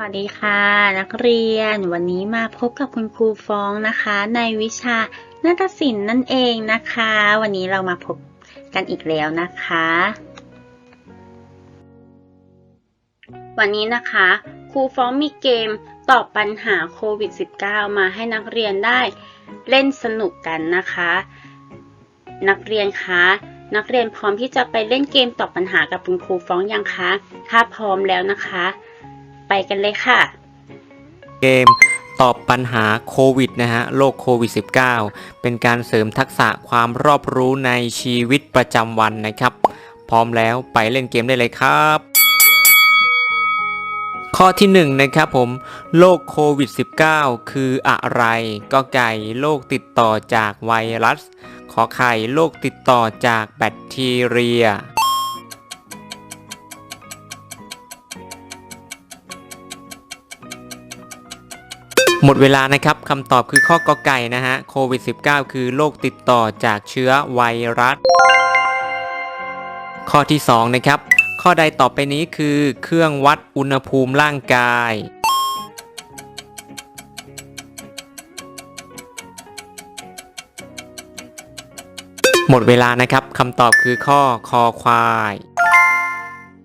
สวัสดีค่ะ นักเรียนวันนี้มาพบกับคุณครูฟ้องนะคะ ในวิชานาฏศิลป์นั่นเองนะคะ วันนี้เรามาพบกันอีกแล้วนะคะ วันนี้นะคะครูฟ้องมีเกมตอบปัญหาโควิด -19 มาให้นักเรียนได้เล่นสนุกกันนะคะ นักเรียนคะนักเรียนพร้อมที่จะไปเล่นเกมตอบปัญหากับคุณครูฟ้องยังคะถ้าพร้อมแล้วนะคะ ไปกันเลยค่ะ เกมตอบปัญหาโควิดนะฮะโรคโควิด -19 เป็นการเสริมทักษะความรอบรู้ในชีวิตประจำวันนะครับ พร้อมแล้วไปเล่นเกมได้เลยครับ ข้อที่1นงนะครับผมโรคโควิด -19 คืออะไร ก็ไก่โรคติดต่อจากไวรัส ขอไข่โรคติดต่อจากแบคทีเรีย หมดเวลานะครับคำตอบคือข้อกอไก่นะฮะโควิด -19 คือโรคติดต่อจากเชื้อไวรัส ข้อที่2นะครับข้อใดต่อไปนี้คือเครื่องวัดอุณหภูมิร่างกาย หมดเวลานะครับคำตอบคือข้อคอควาย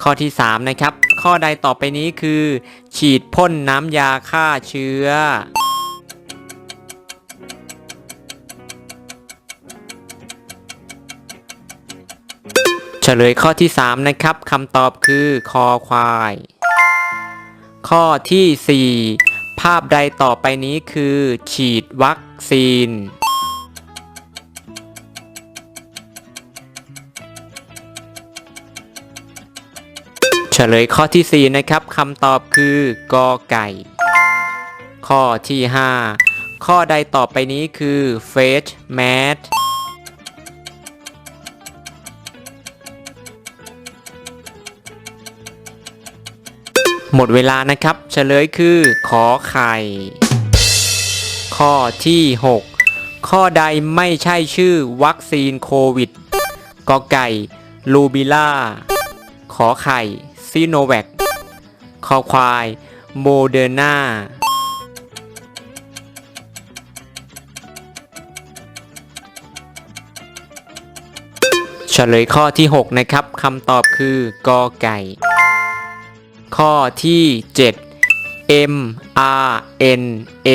ข้อที่ 3 นะครับ ข้อใดต่อไปนี้คือ ฉีดพ่นน้ำยาฆ่าเชื้อ เฉลยข้อที่ 3 นะครับคำตอบคือคอควาย ข้อทีสี่4 ภาพใดต่อไปนี้คือ ฉีดวัคซีน ลยข้อที่ 4 นะครับคำตอบคือกอไก่ ข้อที่ 5 ข้อใดต่อไปนี้คือ face mask หมดเวลานะครับเฉลยคือ ขอไข่ ข้อที่ 6 ข้อใดไม่ใช่ชื่อวัคซีนโควิดกอไก่ ลูบิล่า ขอไข่ ซีโนแวคคอควายโมเดอร์นาเฉลยข้อที่ 6 นะครับคำตอบคือกอไก่ ข้อที่ 7 M R N A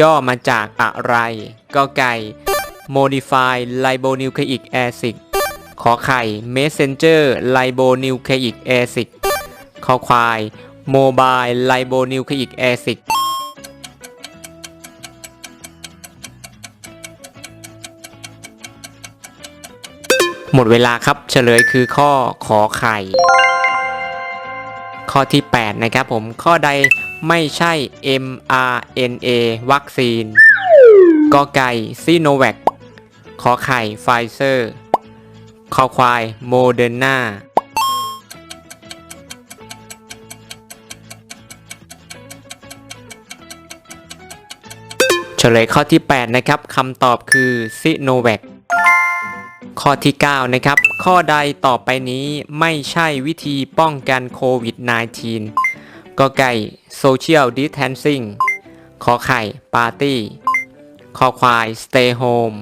ย่อมาจากอะไรกอไก่ Modify Ribonucleic Acid ขอไข่ Messenger Ribonucleic Acid ขอควาย Mobile Ribonucleic Acid หมดเวลาครับเฉลยคือข้อขอไข่ ข้อที่ 8 นะครับผมข้อใดไม่ใช่ mRNA วัคซีนกอไก่ซีโนแวคขอไข่ไฟเซอร์คอควายโมเดอร์นา ฉลยข้อที่ 8 นะครับคำตอบคือซิโนแวคข้อที่ 9 นะครับ ข้อใดต่อไปนี้ไม่ใช่วิธีป้องกันโควิด -19 ก็ไก่ Social Distancing ขอไข่ปาร์ตี้คอควาย Stay Home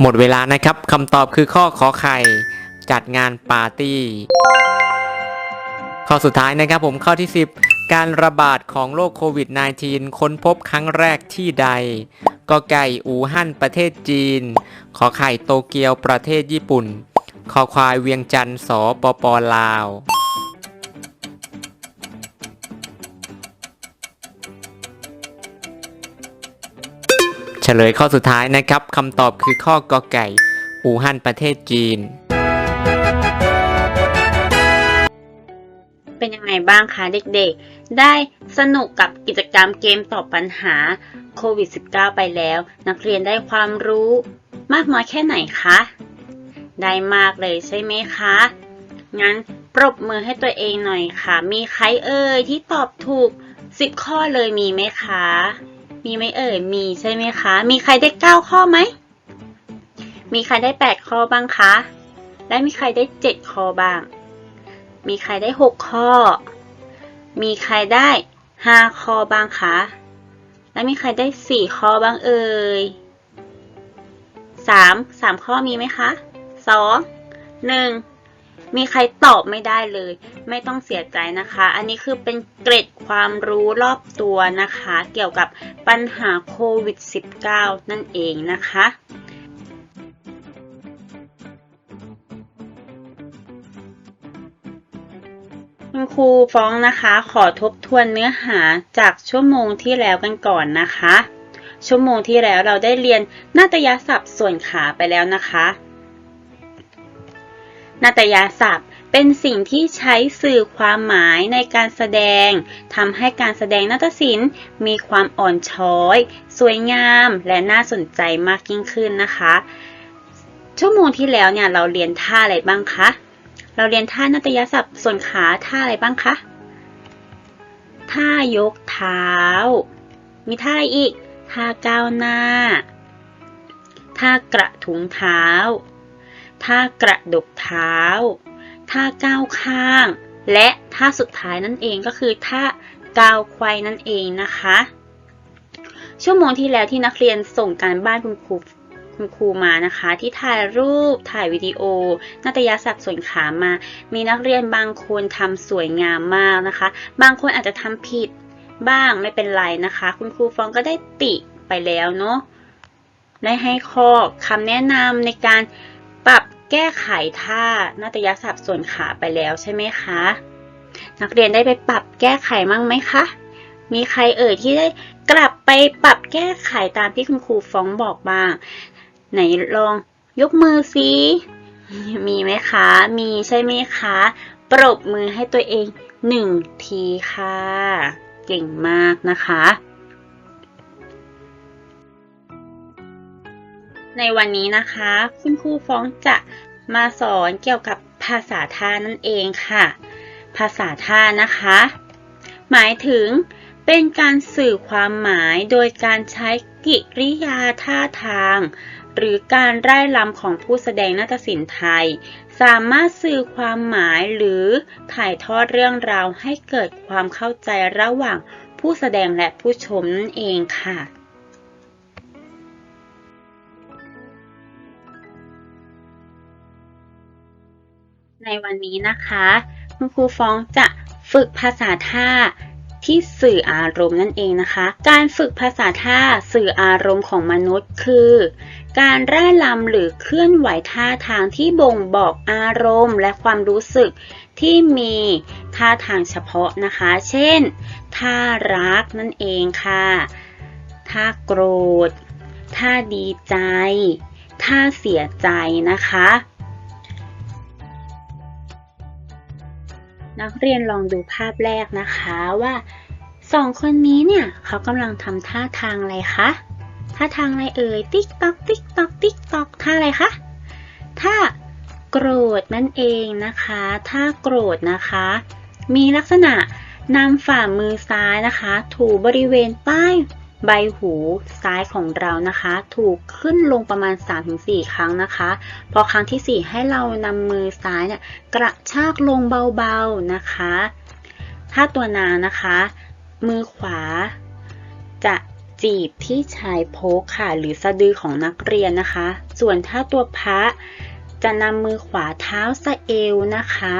หมดเวลานะครับคำตอบคือข้อขอไข่ จัดงานปาร์ตี้ ข้อสุดท้ายนะครับผมข้อที่ 10 การระบาดของโรคโควิด -19 ค้นพบครั้งแรกที่ใดก็ไก่อู่ฮั่นประเทศจีน ขอไข่โตเกียวประเทศญี่ปุ่น ขอควายเวียงจันทร์สปปลาวเฉลยข้อสุดท้ายนะครับคำตอบคือข้อกอไก่อู่ฮั่นประเทศจีน ไงบ้างคะเด็กๆ ได้สนุกกับกิจกรรมเกมตอบปัญหาโควิด -19 ไปแล้ว นักเรียนได้ความรู้มากน้อยแค่ไหนคะ ได้มากเลยใช่ไหมคะ งั้นปรบมือให้ตัวเองหน่อยค่ะ มีใครเอ่ยที่ตอบถูก 10 ข้อเลยมีไหมคะ มีไหมเอ่ย มีใช่ไหมคะ มีใครได้ 9 ข้อไหม มีใครได้ 8 ข้อบ้างคะ และมีใครได้ 7 ข้อบ้าง มีใครได้ 6 ข้อ มีใครได้ 5 ข้อบ้างคะ และมีใครได้ 4 ข้อบ้างเอ่ย 3 3 ข้อมีไหมคะ 2 1 มีใครตอบไม่ได้เลย ไม่ต้องเสียใจนะคะ อันนี้คือเป็นเกร็ดความรู้รอบตัวนะคะ เกี่ยวกับปัญหาโควิด -19 นั่นเองนะคะ ครูฟ้องนะคะ ขอทบทวนเนื้อหาจากชั่วโมงที่แล้วกันก่อนนะคะ ชั่วโมงที่แล้วเราได้เรียนนาฏยศัพท์ส่วนขาไปแล้วนะคะนาฏยศัพท์เป็นสิ่งที่ใช้สื่อความหมายในการแสดงทำให้การแสดงนาฏศิลป์มีความอ่อนช้อย สวยงาม และน่าสนใจมากยิ่งขึ้นนะคะ ชั่วโมงที่แล้วเนี่ยเราเรียนท่าอะไรบ้างคะ เราเรียนท่านาฏยศัพท์ส่วนขาท่าอะไรบ้างคะ ท่ายกเท้า มีท่าอะไรอีก ท่าก้าวหน้า ท่ากระถุงเท้า ท่ากระดกเท้า ท่าก้าวข้าง และท่าสุดท้ายนั่นเองก็คือท่าก้าวไขว้นั่นเองนะคะ ชั่วโมงที่แล้วที่นักเรียนส่งการบ้านคุณครู คุณครูมานะคะ ที่ถ่ายรูปถ่ายวิดีโอนาฏยศัพท์ส่วนขามา มีนักเรียนบางคนทำสวยงามมากนะคะ บางคนอาจจะทำผิดบ้างไม่เป็นไรนะคะ คุณครูฟองก็ได้ติไปแล้วเนาะได้ให้ข้อคำแนะนำในการปรับแก้ไขท่านาฏยศัพท์ส่วนขาไปแล้วใช่ไหมคะ นักเรียนได้ไปปรับแก้ไขมั่งไหมคะ มีใครเอ่ยที่ได้กลับไปปรับแก้ไขตามที่คุณครูฟ้องบอกบ้าง ไหนลองยกมือสิมีไหมคะ มีใช่ไหมคะ ปรบมือให้ตัวเองหนึ่งทีค่ะ เก่งมากนะคะ ในวันนี้นะคะ คุณครูฟ้องจะมาสอนเกี่ยวกับภาษาท่านั่นเองค่ะ ภาษาท่านะคะ หมายถึง เป็นการสื่อความหมายโดยการใช้กิริยาท่าทาง หรือการไร้ลำของผู้แสดงนาฏศิลป์ไทย สามารถสื่อความหมายหรือถ่ายทอดเรื่องราวให้เกิดความเข้าใจระหว่างผู้แสดงและผู้ชมนั่นเองค่ะในวันนี้นะคะ คุณครูฟ้องจะฝึกภาษาท่า ที่สื่ออารมณ์นั่นเองนะคะ การฝึกภาษาท่าสื่ออารมณ์ของมนุษย์ คือ การร่ลำหรือเคลื่อนไหวท่าทางที่บ่งบอกอารมณ์ และความรู้สึกที่มีท่าทางเฉพาะนะคะ เช่น ท่ารักนั่นเองค่ะ ท่าโกรธ ท่าดีใจ ท่าเสียใจนะคะ นักเรียนลองดูภาพแรกนะคะว่าสองคนนี้เนี่ยเขากำลังทำท่าทางอะไรคะท่าทางอะไรเอ่ยติ๊กตอกติ๊กตอกติ๊กตอกท่าอะไรคะท่าโกรธนั่นเองนะคะท่าโกรธนะคะ มีลักษณะนำฝ่ามือซ้ายนะคะ ถูบริเวณใต้ ใบหูซ้ายของเรานะคะ ถูกขึ้นลงประมาณ 3-4 ครั้งนะคะ พอครั้งที่ 4 ให้เรานำมือซ้ายเนี่ยกระชากลงเบาๆนะคะ ถ้าตัวนางนะคะ มือขวา จะจีบที่ชายโพกค่ะ หรือสะดือของนักเรียนนะคะ ส่วนถ้าตัวพระจะนำมือขวาเท้าสะเอวนะคะ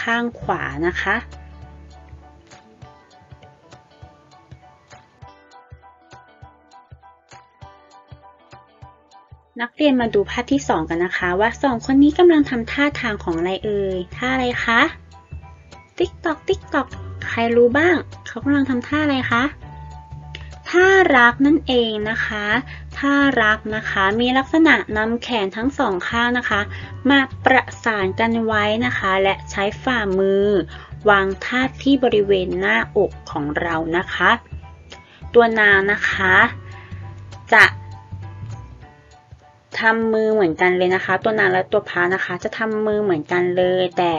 ข้างขวานะคะ นักเรียนมาดูภาพที่ 2 กันนะคะ ว่าสองคนนี้กำลังทำท่าทางของอะไรเอ่ย ท่าอะไรคะ ติ๊กตอกติ๊กตอกใครรู้บ้าง เขากำลังทำท่าอะไรคะ ท่ารักนั่นเองนะคะ ท่ารักนะคะ มีลักษณะนำแขนทั้งสองข้างนะคะ มาประสานกันไว้นะคะ และใช้ฝ่ามือ วางท่าที่บริเวณหน้าอกของเรานะคะ ตัวนางนะคะ จะ ทำมือเหมือนกันเลยนะคะ ตัวนางและตัวพานะคะ จะทำมือเหมือนกันเลย แต่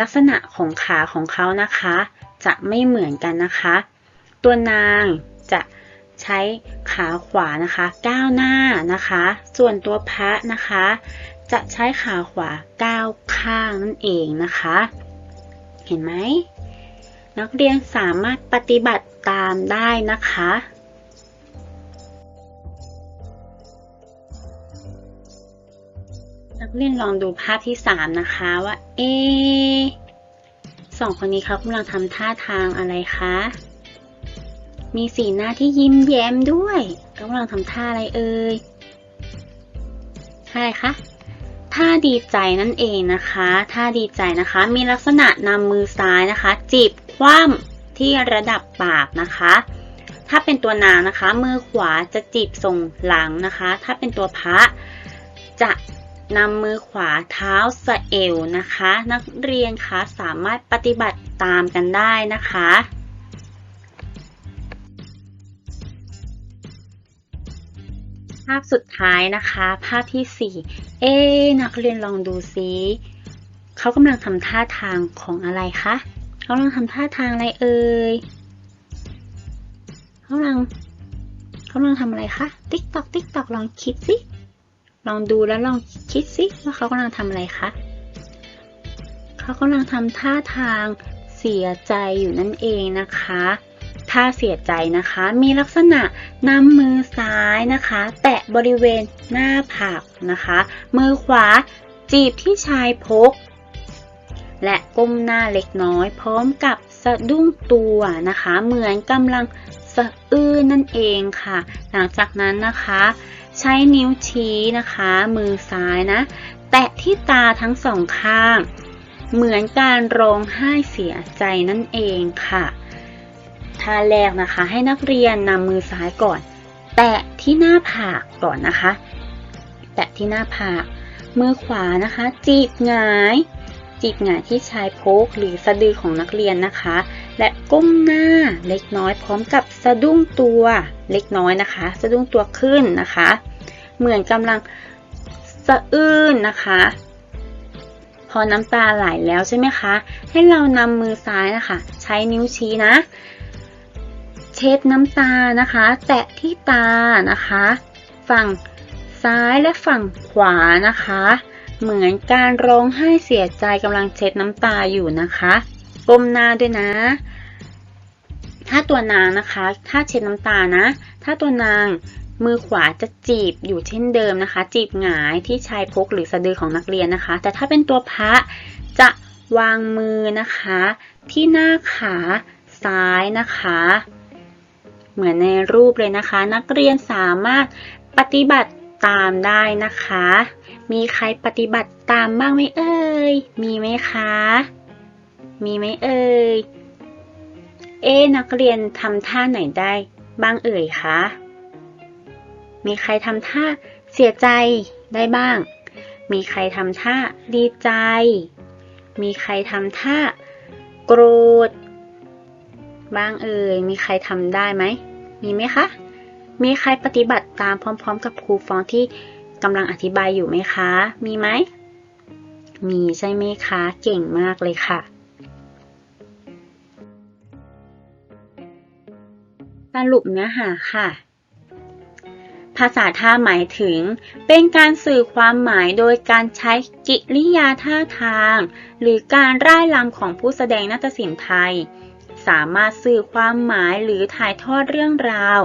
ลักษณะของขาของเขานะคะ จะไม่เหมือนกันนะคะ ตัวนางจะใช้ขาขวานะคะก้าวหน้านะคะ ส่วนตัวพระนะคะ จะใช้ขาขวาก้าวข้างนั่นเองนะคะ เห็นไหมนักเรียนสามารถปฏิบัติตามได้นะคะ เรียนลองดูภาพที่สามนะคะว่า เอสองคนนี้เขากำลังทำท่าทางอะไรคะ มีสีหน้าที่ยิ้มแย้มด้วยกำลังทำท่าอะไรเอ่ยท่าอะไรคะท่าดีใจนั่นเองนะคะท่าดีใจนะคะ มีลักษณะนำมือซ้ายนะคะ จีบคว่ำที่ระดับปากนะคะ ถ้าเป็นตัวนางนะคะ มือขวาจะจีบส่งหลังนะคะ ถ้าเป็นตัวพระจะ นำมือขวาเท้าสะเอวนะคะ นักเรียนคะสามารถปฏิบัติตามกันได้นะคะภาพสุดท้ายนะคะ ภาพที่สี่เอ๊นักเรียนลองดูซิเขากำลังทำท่าทางของอะไรคะเขากำลังทำท่าทางอะไรเอ่ยเขากำลังเขากำลังทำอะไรคะติ๊กตอกติ๊กตอกลองคิดสิ ลองดูแล้วลองคิดสิว่าเขากำลังทำอะไรคะเขากำลังทำท่าทางเสียใจอยู่นั่นเองนะคะถ้าเสียใจนะคะ มีลักษณะนำมือซ้ายนะคะ แตะบริเวณหน้าผากนะคะ มือขวาจีบที่ชายพก และก้มหน้าเล็กน้อย พร้อมกับสะดุ้งตัวนะคะ เหมือนกำลังสะอื้นนั่นเองค่ะ หลังจากนั้นนะคะ ใช้นิ้วชี้นะคะ มือซ้ายนะ แตะที่ตาทั้งสองข้าง เหมือนการร้องไห้เสียใจนั่นเองค่ะท่าแรกนะคะ ให้นักเรียนนำมือซ้ายก่อน แตะที่หน้าผากก่อนนะคะ แตะที่หน้าผากมือขวานะคะ จีบหงาย จีบหงายที่ชายโพกหรือสะดือของนักเรียนนะคะ และก้มหน้าเล็กน้อยพร้อมกับสะดุ้งตัวเล็กน้อยนะคะ สะดุ้งตัวขึ้นนะคะ เหมือนกำลังสะอื้นนะคะ พอน้ำตาไหลแล้วใช่ไหมคะ ให้เรานำมือซ้ายนะคะ ใช้นิ้วชี้นะ เช็ดน้ำตานะคะ แตะที่ตานะคะ ฝั่งซ้ายและฝั่งขวานะคะ เหมือนการร้องไห้เสียใจกำลังเช็ดน้ำตาอยู่นะคะ ก้มหน้าด้วยนะ ถ้าตัวนางนะคะ ถ้าเช็ดน้ำตานะ ถ้าตัวนางมือขวาจะจีบอยู่เช่นเดิมนะคะ จีบหงายที่ชายพกหรือสะดือของนักเรียนนะคะ แต่ถ้าเป็นตัวพระจะวางมือนะคะ ที่หน้าขาซ้ายนะคะ เหมือนในรูปเลยนะคะ นักเรียนสามารถปฏิบัติตามได้นะคะ มีใครปฏิบัติตามบ้างไหมเอ่ย มีไหมคะ มีไหมเอ่ย เอ๊นักเรียนทำท่าไหนได้บ้างเอ่ยคะ มีใครทำท่าเสียใจได้บ้าง มีใครทำท่าดีใจ มีใครทำท่าโกรธ บ้างเอ่ย มีใครทำได้ไหม มีไหมคะ มีใครปฏิบัติตามพร้อม ๆ กับครูฟองที่กำลังอธิบายอยู่ไหมคะ มีไหม มีใช่ไหมคะ เก่งมากเลยค่ะ สรุปเนื้อหาค่ะ ภาษาท่าหมายถึง เป็นการสื่อความหมายโดยการใช้กิริยาท่าทาง หรือการร่ายรำของผู้แสดงนาฏศิลป์ไทย สามารถสื่อความหมายหรือถ่ายทอดเรื่องราว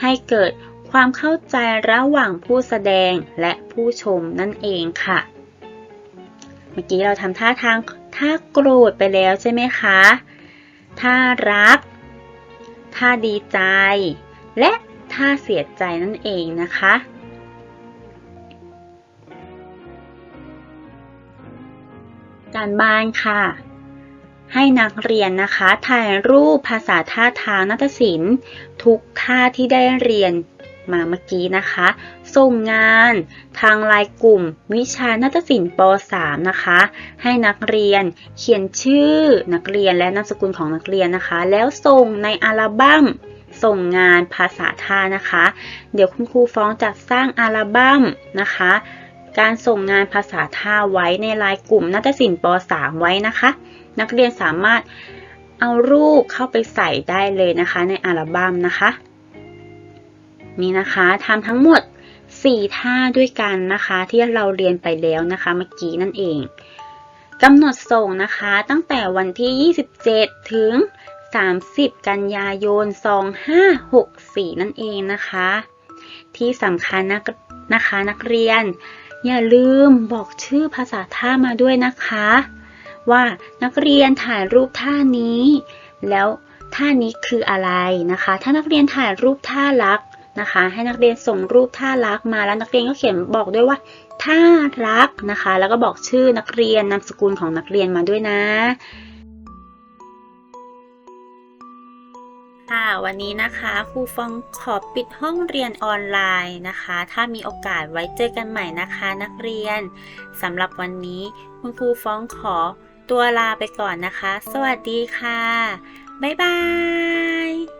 ให้เกิดความเข้าใจระหว่างผู้แสดงและผู้ชมนั่นเองค่ะ เมื่อกี้เราทำท่าทางท่าโกรธไปแล้วใช่ไหมคะ ท่ารัก ท่าดีใจ และท่าเสียใจนั่นเองนะคะ การบ้านค่ะ ให้นักเรียนนะคะถ่ายรูปภาษาท่าทางนัตศิลป์ทุกท่าที่ได้เรียน มาเมื่อกี้นะคะ ส่งงานทางไลน์กลุ่ม วิชานาฏศิลป์ป .3 นะคะ ให้นักเรียนเขียนชื่อนักเรียนและนามสกุลของนักเรียนนะคะ แล้วส่งในอัลบั้มส่งงานภาษาท่านะคะ เดี๋ยวคุณครูฟ้องจะสร้างอัลบั้มนะคะ การส่งงานภาษาท่าไว้ในไลน์กลุ่มนาฏศิลป์ป .3 ไว้นะคะ นักเรียนสามารถเอารูปเข้าไปใส่ได้เลยนะคะในอัลบั้มนะคะ นี่นะคะทำทั้งหมด 4 ท่าด้วยกันนะคะ ที่เราเรียนไปแล้วนะคะเมื่อกี้นั่นเองกำหนดส่งนะคะตั้งแต่วันที่ 27 ถึง 30 กันยายน 2564 นั่นเองนะคะ ที่สำคัญนะนะคะนักเรียน อย่าลืมบอกชื่อภาษาท่ามาด้วยนะคะ ว่านักเรียนถ่ายรูปท่านี้ แล้วท่านี้คืออะไรนะคะ ถ้านักเรียนถ่ายรูปท่ารัก นะคะ ให้นักเรียนส่งรูปท่ารักมาแล้วนักเรียนก็เขียนบอกด้วยว่าท่ารักนะคะ แล้วก็บอกชื่อนักเรียนนามสกุลของนักเรียนมาด้วยนะค่ะวันนี้นะคะครูฟองขอปิดห้องเรียนออนไลน์นะคะ ถ้ามีโอกาสไว้เจอกันใหม่นะคะ นักเรียนสำหรับวันนี้คุณครูฟองขอตัวลาไปก่อนนะคะ สวัสดีค่ะ บ๊ายบาย